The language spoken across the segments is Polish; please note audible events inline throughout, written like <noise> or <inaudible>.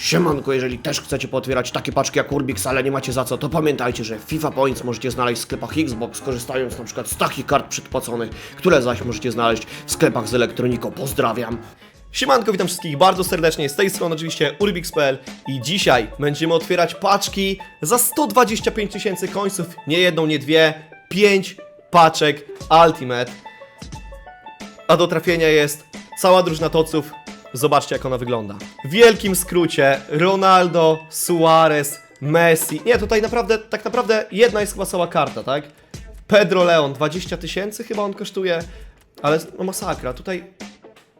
Siemanko, jeżeli też chcecie pootwierać takie paczki jak Urbix, ale nie macie za co, to pamiętajcie, że FIFA Points możecie znaleźć w sklepach Xbox, korzystając na przykład z takich kart przedpłaconych, które zaś możecie znaleźć w sklepach z Elektroniko. Pozdrawiam! Siemanko, witam wszystkich bardzo serdecznie, z tej strony oczywiście Urbix.pl i dzisiaj będziemy otwierać paczki za 125 tysięcy końców, nie jedną, nie dwie, pięć paczek Ultimate. A do trafienia jest cała drużyna toców, zobaczcie jak ona wygląda. W wielkim skrócie Ronaldo, Suarez, Messi, nie tutaj naprawdę, tak naprawdę jedna jest chyba cała karta, tak? Pedro Leon, 20 tysięcy chyba on kosztuje, ale no masakra, tutaj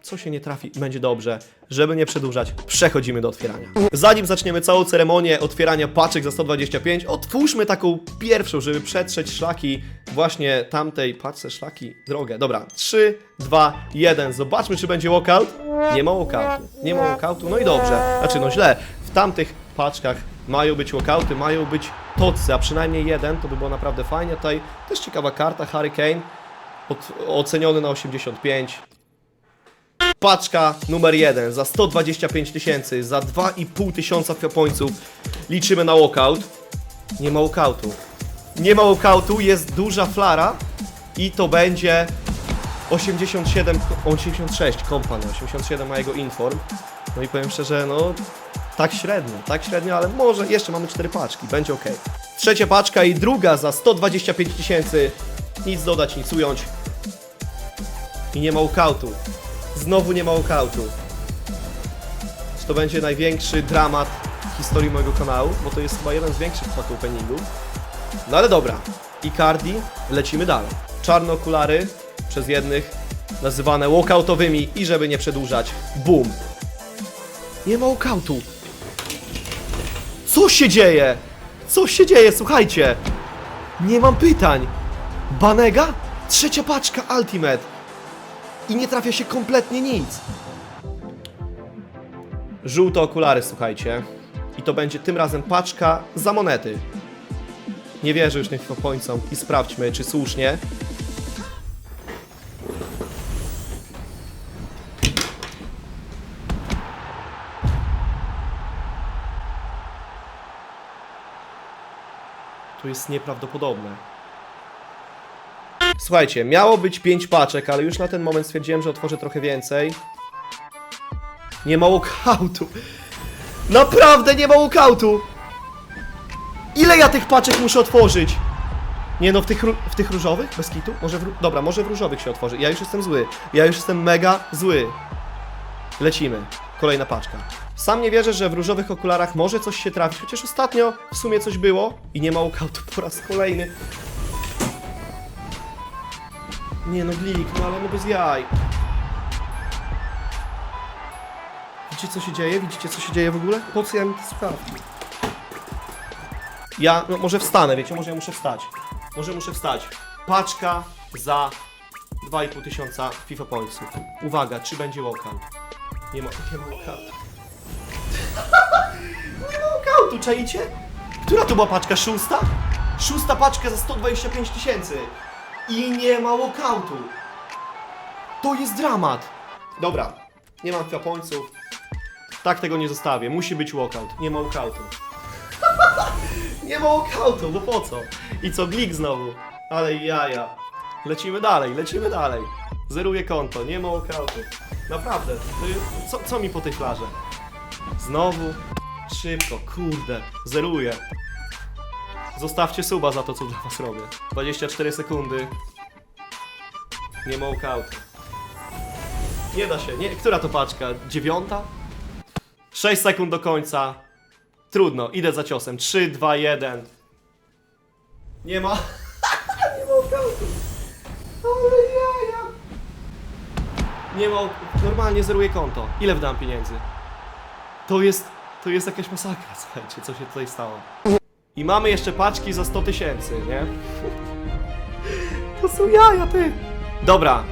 co się nie trafi, będzie dobrze. Żeby nie przedłużać, przechodzimy do otwierania. Zanim zaczniemy całą ceremonię otwierania paczek za 125, otwórzmy taką pierwszą, żeby przetrzeć szlaki właśnie tamtej paczce szlaki drogę. Dobra, 3, 2, 1. Zobaczmy, czy będzie walkout. Nie ma walkoutu. Nie ma walkoutu, no i dobrze. Znaczy, no źle. W tamtych paczkach mają być walkouty, mają być tocy, a przynajmniej jeden, to by było naprawdę fajnie. Tutaj też ciekawa karta. Od, oceniony na 85. Paczka numer 1 za 125 tysięcy, za 2,5 tysiąca fiopońców. Liczymy na walkout. Nie ma walkoutu. Nie ma walkoutu, jest duża flara i to będzie 87, 86 kompany, 87 ma jego inform. No i powiem szczerze, no tak średnio, tak średnio, ale może jeszcze mamy 4 paczki, będzie ok. Trzecia paczka i druga za 125 tysięcy. Nic dodać, nic ująć. I nie ma walkoutu. Znowu nie ma walkoutu. Czy to będzie największy dramat w historii mojego kanału? Bo to jest chyba jeden z większych pack openingów. No ale dobra. Icardi, lecimy dalej. Czarne okulary przez jednych nazywane walkoutowymi i żeby nie przedłużać, boom. Nie ma walkoutu. Co się dzieje? Co się dzieje? Słuchajcie. Nie mam pytań. Banega? Trzecia paczka Ultimate i nie trafia się kompletnie nic. Żółte okulary, słuchajcie. I to będzie tym razem paczka za monety. Nie wierzę już tym pońcom i sprawdźmy, czy słusznie. To jest nieprawdopodobne. Słuchajcie, miało być 5 paczek, ale już na ten moment stwierdziłem, że otworzę trochę więcej. Nie ma walkoutu. Naprawdę nie ma walkoutu. Ile ja tych paczek muszę otworzyć? Nie no, w tych, w tych różowych? Bez kitu? Może w, dobra, może w różowych się otworzy. Ja już jestem zły. Ja już jestem mega zły. Lecimy. Kolejna paczka. Sam nie wierzę, że w różowych okularach może coś się trafić, chociaż ostatnio w sumie coś było i nie ma walkoutu po raz kolejny. Nie no, glik, no ale no bez jaj. Widzicie co się dzieje? Widzicie co się dzieje w ogóle? Po co ja mi te słuchawki? Ja, no może wstanę, wiecie, może ja muszę wstać. Może muszę wstać. Paczka za 2,5 tysiąca FIFA Pointsów. Uwaga, czy będzie walkout? Nie ma, nie ma walkoutu. <laughs> nie ma walkoutu, czaicie? Która to była paczka? Szósta? Szósta paczka za 125 tysięcy. I nie ma walkoutu. To jest dramat. Dobra, nie mam fiapońców. Tak tego nie zostawię. Musi być walkout. Nie ma walkoutu. <laughs> nie ma walkoutu, bo po co? I co, glik znowu. Ale jaja. Lecimy dalej, lecimy dalej. Zeruję konto, nie ma walkoutu. Naprawdę, co, co mi po tej flarze? Znowu? Szybko, kurde, zeruję. Zostawcie suba za to, co dla was robię. 24 sekundy. Nie ma walkoutu. Nie da się, nie. Która to paczka? Dziewiąta? 6 sekund do końca. Trudno, idę za ciosem. 3, 2, 1. Nie ma. <laughs> nie ma walkoutu. Ale jaja. Nie ma. Normalnie zeruję konto. Ile wydam pieniędzy? To jest. To jest jakaś masakra, słuchajcie, co się tutaj stało. I mamy jeszcze paczki za 100 tysięcy, nie? To są jaja, ty! Dobra.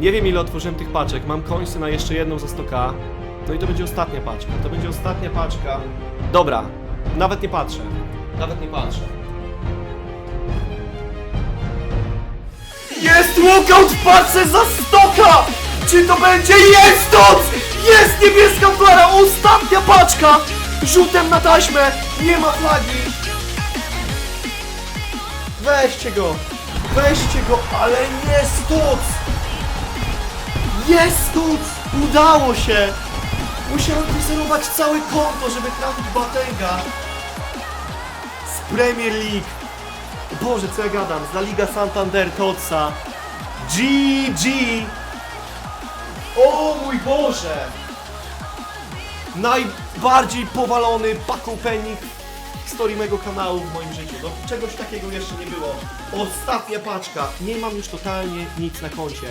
Nie wiem ile otworzyłem tych paczek. Mam końce na jeszcze jedną za 100k. No i to będzie ostatnia paczka. To będzie ostatnia paczka. Dobra. Nawet nie patrzę. Nawet nie patrzę. Jest walkout w paczce za 100k! Czy to będzie jest to? Jest niebieska flara! Ostatnia paczka! Rzutem na taśmę! Nie ma flagi! Weźcie go! Weźcie go, ale nie stuc! Jest stuc! Udało się! Musiałem wyzerować całe konto, żeby trafić Batenga z Premier League. Boże, co ja gadam? Z La Liga Santander Totsa. GG! O mój Boże! Najbardziej powalony Paco Penning w historii mego kanału w moim życiu. No, czegoś takiego jeszcze nie było. Ostatnia paczka. Nie mam już totalnie nic na koncie.